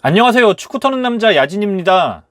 안녕하세요. 축구 터는 남자 야진입니다.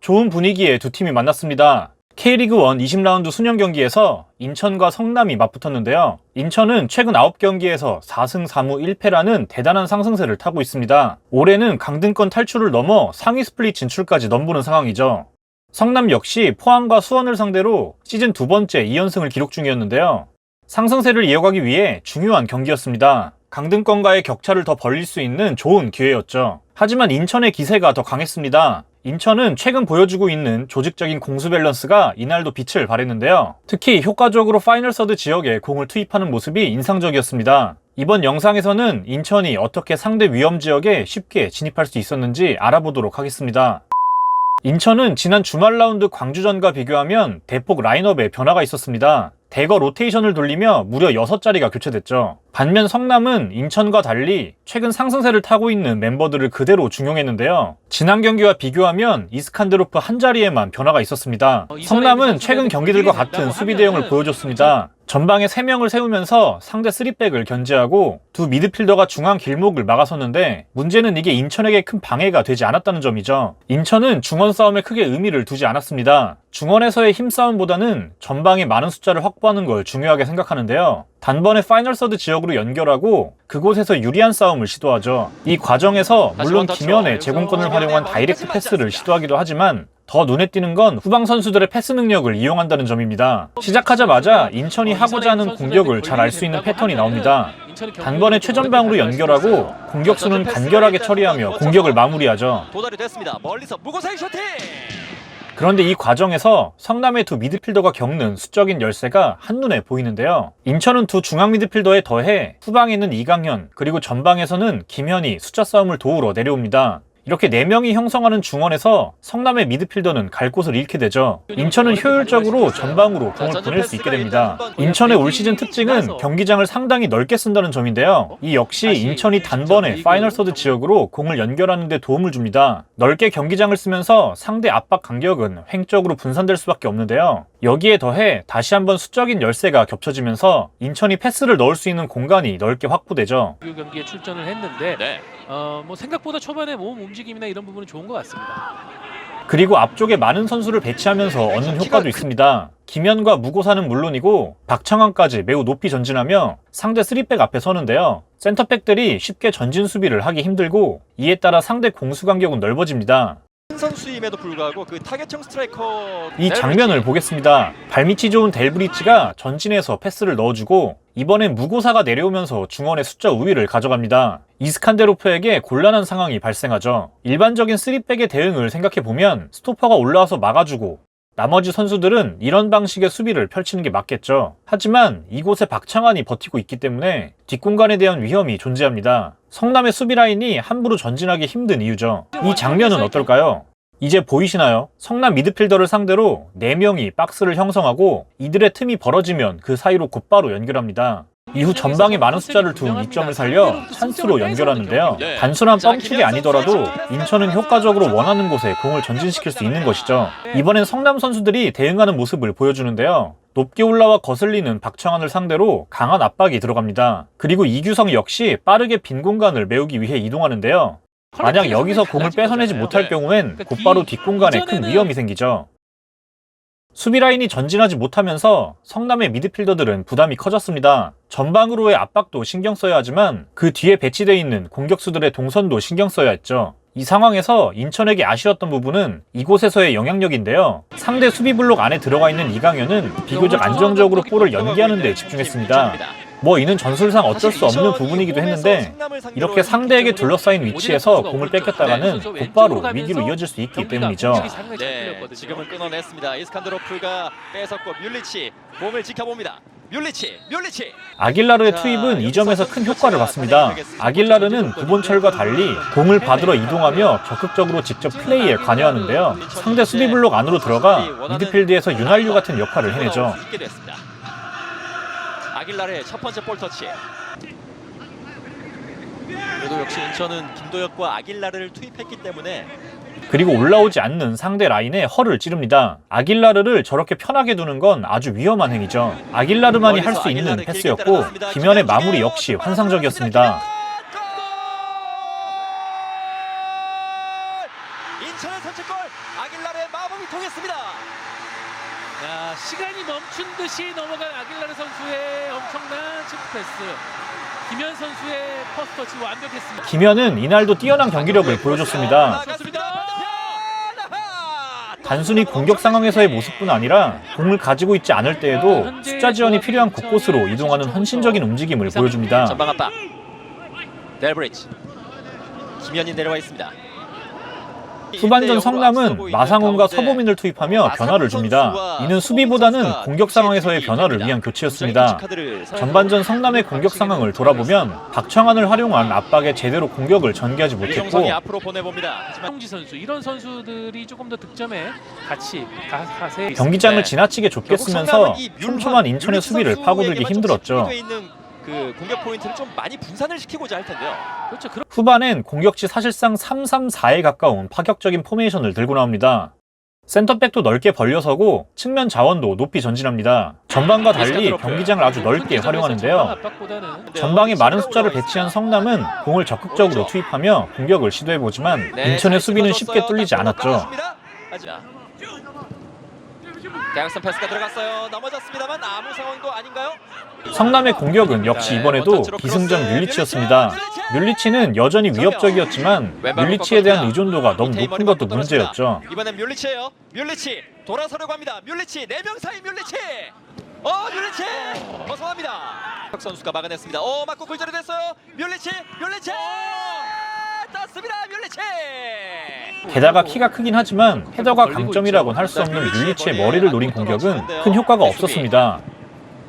좋은 분위기에 두 팀이 만났습니다. K리그 1 20라운드 수년 경기에서 인천과 성남이 맞붙었는데요. 인천은 최근 9경기에서 4승 4무 1패라는 대단한 상승세를 타고 있습니다. 올해는 강등권 탈출을 넘어 상위 스플릿 진출까지 넘보는 상황이죠. 성남 역시 포항과 수원을 상대로 시즌 두 번째 2연승을 기록 중이었는데요. 상승세를 이어가기 위해 중요한 경기였습니다. 강등권과의 격차를 더 벌릴 수 있는 좋은 기회였죠. 하지만 인천의 기세가 더 강했습니다. 인천은 최근 보여주고 있는 조직적인 공수 밸런스가 이날도 빛을 발했는데요. 특히 효과적으로 파이널 서드 지역에 공을 투입하는 모습이 인상적이었습니다. 이번 영상에서는 인천이 어떻게 상대 위험 지역에 쉽게 진입할 수 있었는지 알아보도록 하겠습니다. 인천은 지난 주말 라운드 광주전과 비교하면 대폭 라인업에 변화가 있었습니다. 대거 로테이션을 돌리며 무려 6자리가 교체됐죠. 반면 성남은 인천과 달리 최근 상승세를 타고 있는 멤버들을 그대로 중용했는데요. 지난 경기와 비교하면 이스칸드로프 한 자리에만 변화가 있었습니다. 어, 이 성남은 최근 경기들과 같은 수비 대응을 보여줬습니다. 전방에 3명을 세우면서 상대 3백을 견제하고 두 미드필더가 중앙 길목을 막아섰는데 문제는 이게 인천에게 큰 방해가 되지 않았다는 점이죠. 인천은 중원 싸움에 크게 의미를 두지 않았습니다. 중원에서의 힘싸움보다는 전방에 많은 숫자를 확보하는 걸 중요하게 생각하는데요. 단번에 파이널 서드 지역으로 연결하고 그곳에서 유리한 싸움을 시도하죠. 이 과정에서 물론 원터치로 제공권을 활용한 뭐 다이렉트 패스를 시도하기도 하지만 더 눈에 띄는 건 후방 선수들의 패스 능력을 이용한다는 점입니다. 시작하자마자 인천이 하고자 하는 공격을 잘 알 수 있는 패턴이 나옵니다. 단번에 최전방으로 연결하고 공격수는 간결하게 처리하며 공격을 마무리하죠. 도달이 됐습니다. 멀리서 무고사의 셔팅. 그런데 이 과정에서 성남의 두 미드필더가 겪는 수적인 열세가 한눈에 보이는데요. 인천은 두 중앙 미드필더에 더해 후방에 있는 이강현, 그리고 전방에서는 김현이 숫자 싸움을 도우러 내려옵니다. 이렇게 4명이 형성하는 중원에서 성남의 미드필더는 갈 곳을 잃게 되죠. 인천은 효율적으로 전방으로 공을 보낼 수 있게 됩니다. 인천의 올 시즌 특징은 경기장을 상당히 넓게 쓴다는 점인데요. 이 역시 인천이 단번에 파이널 서드 지역으로 공을 연결하는 데 도움을 줍니다. 넓게 경기장을 쓰면서 상대 압박 간격은 횡적으로 분산될 수밖에 없는데요. 여기에 더해 다시 한번 수적인 열세가 겹쳐지면서 인천이 패스를 넣을 수 있는 공간이 넓게 확보되죠. 그 경기에 출전을 했는데 네. 어, 뭐 생각보다 초반에 몸 움직임이나 이런 부분은 좋은 것 같습니다. 그리고 앞쪽에 많은 선수를 배치하면서 얻는 효과도 있습니다. 김현과 무고사는 물론이고 박창환까지 매우 높이 전진하며 상대 3백 앞에 서는데요. 센터백들이 쉽게 전진 수비를 하기 힘들고 이에 따라 상대 공수 간격은 넓어집니다. 큰 선수임에도 불구하고 그 타겟형 스트라이커 이 장면을 보겠습니다. 발밑이 좋은 델브리치가 전진해서 패스를 넣어주고 이번엔 무고사가 내려오면서 중원의 숫자 우위를 가져갑니다. 이스칸데로프에게 곤란한 상황이 발생하죠. 일반적인 3백의 대응을 생각해보면 스토퍼가 올라와서 막아주고 나머지 선수들은 이런 방식의 수비를 펼치는 게 맞겠죠. 하지만 이곳에 박창환이 버티고 있기 때문에 뒷공간에 대한 위험이 존재합니다. 성남의 수비 라인이 함부로 전진하기 힘든 이유죠. 이 장면은 어떨까요? 이제 보이시나요? 성남 미드필더를 상대로 4명이 박스를 형성하고 이들의 틈이 벌어지면 그 사이로 곧바로 연결합니다. 이후 전방에 많은 숫자를 둔 이점을 살려 찬스로 연결하는데요. 단순한 뻥튀기 아니더라도 인천은 효과적으로 원하는 곳에 공을 전진시킬 수 있는 것이죠. 이번엔 성남 선수들이 대응하는 모습을 보여주는데요. 높게 올라와 거슬리는 박창환을 상대로 강한 압박이 들어갑니다. 그리고 이규성 역시 빠르게 빈 공간을 메우기 위해 이동하는데요. 만약 여기서 공을 뺏어내지 못할 경우엔 곧바로 뒷공간에 큰 위험이 생기죠. 수비 라인이 전진하지 못하면서 성남의 미드필더들은 부담이 커졌습니다. 전방으로의 압박도 신경 써야 하지만 그 뒤에 배치되어 있는 공격수들의 동선도 신경 써야 했죠. 이 상황에서 인천에게 아쉬웠던 부분은 이곳에서의 영향력인데요. 상대 수비 블록 안에 들어가 있는 이강현은 비교적 안정적으로 볼을 연기하는 데 집중했습니다. 뭐 이는 전술상 어쩔 수 없는 부분이기도 했는데 이렇게 상대에게 둘러싸인 위치에서 공을 뺏겼다가는 곧바로 위기로 이어질 수 있기 때문이죠. 네, 지금은 끊어냈습니다. 이스칸드로프가 뺏었고 뮬리치 몸을 지켜봅니다. 뮬리치, 뮬리치. 아길라르의 자, 투입은 이 점에서 큰 효과를 봤습니다. 아길라르는 구본철과 달리 공을 받으러 이동하며 적극적으로 직접 플레이에 관여하는데요. 상대 수비 블록 안으로 들어가 미드필드에서 윤활유 같은 역할을 해내죠. 아길라르의 첫 번째 볼 터치. 그래도 역시 인천은 김도혁과 아길라르를 투입했기 때문에 그리고 올라오지 않는 상대 라인에 허를 찌릅니다. 아길라르를 저렇게 편하게 두는 건 아주 위험한 행위죠. 아길라르만이 할 수 있는 패스였고 김현의 마무리 역시 환상적이었습니다. 인천의 선취골 아길라르의 마법이 통했습니다. 야, 시간이 멈춘 듯이 넘어간 아길라르 선수의 엄청난 체크 패스. 김현 선수의 퍼스트 터치 완벽했습니다. 김현은 이날도 뛰어난 경기력을 보여줬습니다. 반대편! 아하! 단순히 공격 상황에서의 모습뿐 아니라 공을 가지고 있지 않을 때에도 숫자 지원이 필요한 곳곳으로 이동하는 헌신적인 움직임을 보여줍니다. 전방 압박. 델브리지. 김현이 내려와 있습니다. 후반전 성남은 마상훈과 서보민을 투입하며 변화를 줍니다. 이는 수비보다는 공격 상황에서의 변화를 위한 교체였습니다. 전반전 성남의 공격 상황을 돌아보면 박청환을 활용한 압박에 제대로 공격을 전개하지 못했고 경기장을 네. 지나치게 좁게 쓰면서 촘촘한 인천의 수비를 파고들기 힘들었죠. 그 공격 포인트를 좀 많이 분산을 시키고자 할 텐데요. 그렇죠. 그런 후반엔 공격시 사실상 3-3-4에 가까운 파격적인 포메이션을 들고 나옵니다. 센터백도 넓게 벌려서고 측면 자원도 높이 전진합니다. 전반과 달리 경기장을 아주 넓게 활용하는데요. 전방에 많은 숫자를 배치한 성남은 공을 적극적으로 투입하며 공격을 시도해보지만 네, 인천의 잘 수비는 쉽게. 뚫리지 딱 않았죠. 양선 패스가 들어갔어요. 넘어졌습니다만 아무 상황도 아닌가요? 성남의 공격은 역시 네, 이번에도 기승전 뮬리치였습니다. 뮬리치는 여전히 위협적이었지만 뮬리치에 대한 의존도가 너무 높은 것도 문제였죠. 이번엔 뮬리치예요. 뮬리치 돌아서려고 합니다. 뮬리치 네 명 사이 뮬리치. 어 뮬리치 벗어납니다. 박 선수가 막아냈습니다. 어 맞고 골절이 됐어요. 뮬리치 뮬리치. 뮬리치. 게다가 키가 크긴 하지만 헤더가 강점이라고는 할수 없는 뮬리치의 머리를 노린 공격은 큰 효과가 없었습니다.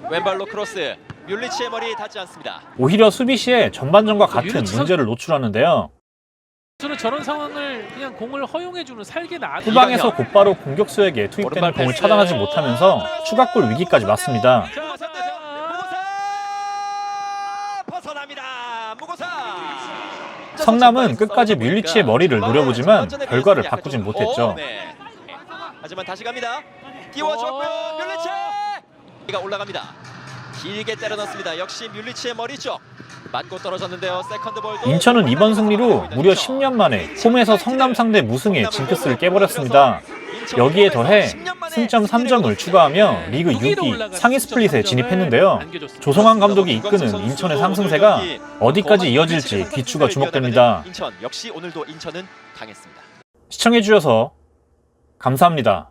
왼발로 크로스. 뮬리치의 머리 닿지 않습니다. 오히려 수비 시에 전반전과 같은 문제를 노출하는데요. 선수는 저런 상황을 그냥 공을 허용해주는 살게 나. 후방에서 곧바로 공격수에게 투입되는 공을 차단하지 못하면서 추가골 위기까지 맞습니다. 자, 무고사 무고사 벗어납니다. 무고사. 성남은 끝까지 뮬리치의 머리를 노려보지만 결과를 바꾸진 못했죠. 어, 네. 하지만 다시 갑니다. 띄워줬고요. 뮬리치. 가 올라갑니다. 길게 때려 넣습니다. 역시 뮬리치의 머리 쪽. 맞고 떨어졌는데요. 세컨드 볼도 인천은 이번 승리로 무려 10년 만에 홈에서 성남 상대 무승의 징크스를 깨버렸습니다. 여기에 더해 승점 3점을 추가하며 리그 6위 상위 스플릿에 진입했는데요. 조성환 감독이 이끄는 인천의 상승세가 어디까지 이어질지 귀추가 주목됩니다. 시청해주셔서 감사합니다.